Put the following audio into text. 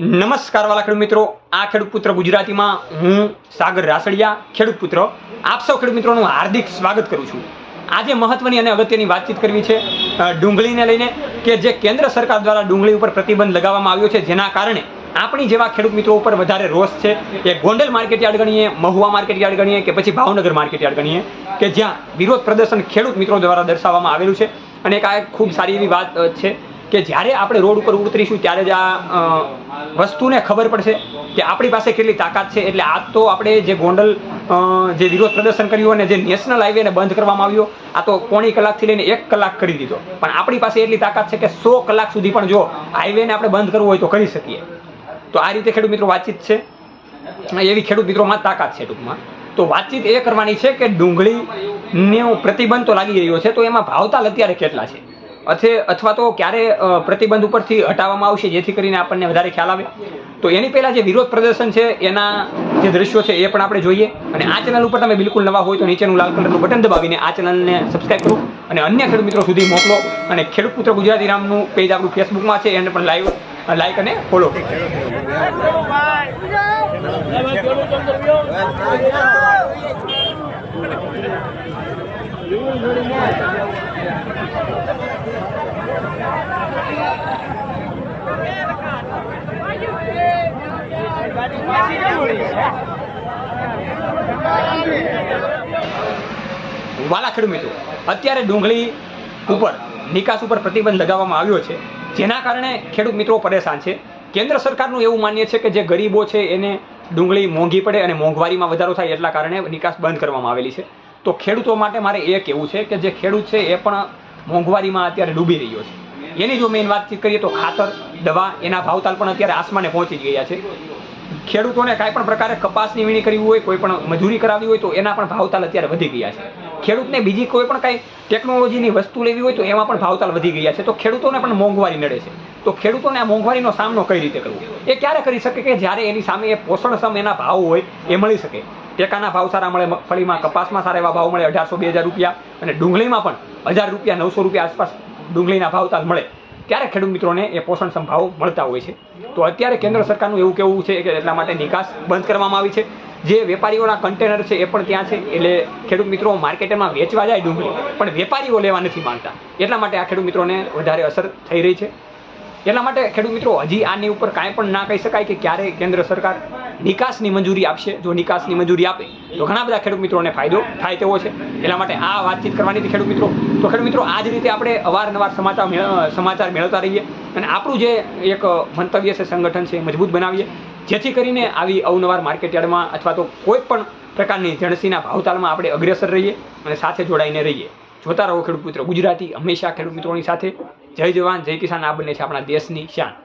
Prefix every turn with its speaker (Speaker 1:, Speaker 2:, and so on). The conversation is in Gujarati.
Speaker 1: નમસ્કાર વાલા ખેડૂત મિત્રો. આ ખેડૂત પુત્ર ગુજરાતીમાં હું સાગર રાસડિયા, ખેડૂત પુત્ર. આપ સૌ ખેડૂત મિત્રોનું હાર્દિક સ્વાગત કરું છું. આજે મહત્વની અને અગત્યની વાતચીત કરવી છે ડુંગળીને લઈને કે જે કેન્દ્ર સરકાર દ્વારા ડુંગળી ઉપર પ્રતિબંધ લગાવવામાં આવ્યો છે, જેના કારણે આપણી જેવા ખેડૂત મિત્રો ઉપર વધારે રોષ છે એ ગોંડલ માર્કેટ યાર્ડ ગણીએ, મહુવા માર્કેટ યાર્ડ ગણીએ કે પછી ભાવનગર માર્કેટ યાર્ડ ગણીએ કે જ્યાં વિરોધ પ્રદર્શન ખેડૂત મિત્રો દ્વારા દર્શાવવામાં આવેલું છે. અને એક આ ખૂબ સારી એવી વાત છે કે જ્યારે આપણે રોડ ઉપર ઉતરીશું ત્યારે જ આ વસ્તુને ખબર પડશે કે આપણી પાસે કેટલી તાકાત છે. એટલે આ તો આપણે જે ગોંડલ જે વિરોધ પ્રદર્શન કર્યું અને જે નેશનલ હાઈવેને બંધ કરવામાં આવ્યો, આ તો પોણી કલાકથી લઈને એક કલાક કરી દીધો. પણ આપણી પાસે એટલી તાકાત છે કે સો કલાક સુધી પણ જો હાઈવેને આપણે બંધ કરવું હોય તો કરી શકીએ. તો આ રીતે ખેડૂત મિત્રો વાતચીત છે. એવી ખેડૂત મિત્રોમાં તાકાત છે ટૂંકમાં. તો વાતચીત એ કરવાની છે કે ડુંગળીનો પ્રતિબંધ તો લાગી રહ્યો છે. તો એમાં ભાવતાલ અત્યારે કેટલા છે? અથવા તો ક્યારે પ્રતિબંધ ઉપરથી હટાવવામાં આવશે, જેથી કરીને આપણને વધારે ખ્યાલ આવે. તો એની પહેલાં જે વિરોધ પ્રદર્શન છે, એના જે દ્રશ્યો છે, એ પણ આપણે જોઈએ. અને આ ચેનલ ઉપર તમે બિલકુલ નવા હોય તો નીચેનું લાલ કલરનું બટન દબાવીને આ ચેનલને સબસ્ક્રાઈબ કરો. અને અન્ય ખેડૂત મિત્રો સુધી મોકલો. અને ખેડૂત પુત્ર ગુજરાતી નામનું પેજ આપણું ફેસબુકમાં છે, એને પણ લાઈવ લાઈક અને ફોલો વાલા ખેડૂત મિત્રો, અત્યારે ડુંગળી ઉપર, નિકાસ ઉપર પ્રતિબંધ લગાવવામાં આવ્યો છે. જેના કારણે ખેડૂત મિત્રો પરેશાન છે. કેન્દ્ર સરકારનું એવું માન્ય છે કે જે ગરીબો છે એને ડુંગળી મોંઘી પડે અને મોંઘવારીમાં વધારો થાય એટલા કારણે નિકાસ બંધ કરવામાં આવેલી છે. તો ખેડૂતો માટે મારે એ કહેવું છે કે જે ખેડૂત છે એ પણ મોંઘવારીમાં અત્યારે ડૂબી રહ્યો છે. એની જો મેઇન વાતચીત કરીએ તો ખાતર, દવા, એના ભાવતાલ પણ અત્યારે આસમાને પહોંચી ગયા છે. ખેડૂતોને કાંઈ પણ પ્રકારે કપાસની વીણી કરવી હોય, કોઈ પણ મજૂરી કરાવવી હોય તો એના પણ ભાવતાલ અત્યારે વધી ગયા છે. ખેડૂતને બીજી કોઈ પણ કાંઈ ટેકનોલોજીની વસ્તુ લેવી હોય તો એમાં પણ ભાવતાલ વધી ગયા છે. તો ખેડૂતોને પણ મોંઘવારી નડે છે. તો ખેડૂતોને આ મોંઘવારીનો સામનો કઈ રીતે કરવો? એ ક્યારે કરી શકે કે જ્યારે એની સામે એ પોષણક્ષમ એના ભાવ હોય, એ મળી શકે? ટેકાના ભાવ સારા મળે, મગફળીમાં કપાસમાં સારા એવા ભાવ મળે, અઢારસો બે હજાર રૂપિયા. અને ડુંગળીમાં પણ હજાર રૂપિયા, નવસો રૂપિયા આસપાસ ડુંગળીના ભાવ ભાવતાલ મળે. ત્યારે ખેડૂત મિત્રોને એ પોષણ સંભાવ મળતા હોય છે? તો અત્યારે કેન્દ્ર સરકારનું એવું કેવું છે કે એટલા માટે નિકાસ બંધ કરવામાં આવી છે. જે વેપારીઓના કન્ટેનર છે એ પણ ત્યાં છે. એટલે ખેડૂત મિત્રો માર્કેટમાં વેચવા જાય ડુંગળી, પણ વેપારીઓ લેવા નથી માંગતા. એટલા માટે આ ખેડૂત મિત્રોને વધારે અસર થઈ રહી છે. એટલા માટે ખેડૂત મિત્રો, હજી આની ઉપર કાંઈ પણ ના કહી શકાય કે ક્યારે કેન્દ્ર સરકાર નિકાસની મંજૂરી આપશે. જો નિકાસની મંજૂરી આપે, તો ઘણા બધા ખેડૂત મિત્રોને ફાયદો થાય તેવો છે. એટલા માટે આ વાતચીત કરવાની હતી ખેડૂત મિત્રો. તો ખેડૂત મિત્રો, આ જ રીતે આપણે અવારનવાર સમાચાર સમાચાર મેળવતા રહીએ અને આપણું જે એક મંતવ્ય છે, સંગઠન છે મજબૂત બનાવીએ. જેથી કરીને આવી અવનવાર માર્કેટયાર્ડમાં અથવા તો કોઈ પણ પ્રકારની જણસીના ભાવતાલમાં આપણે અગ્રેસર રહીએ અને સાથે જોડાઈને રહીએ. જોતા રહો ખેડૂત મિત્રો, ગુજરાતી હંમેશા ખેડૂત મિત્રોની સાથે. જય જવાન જય કિસાન. આ બંને છે આપણા દેશની શાન.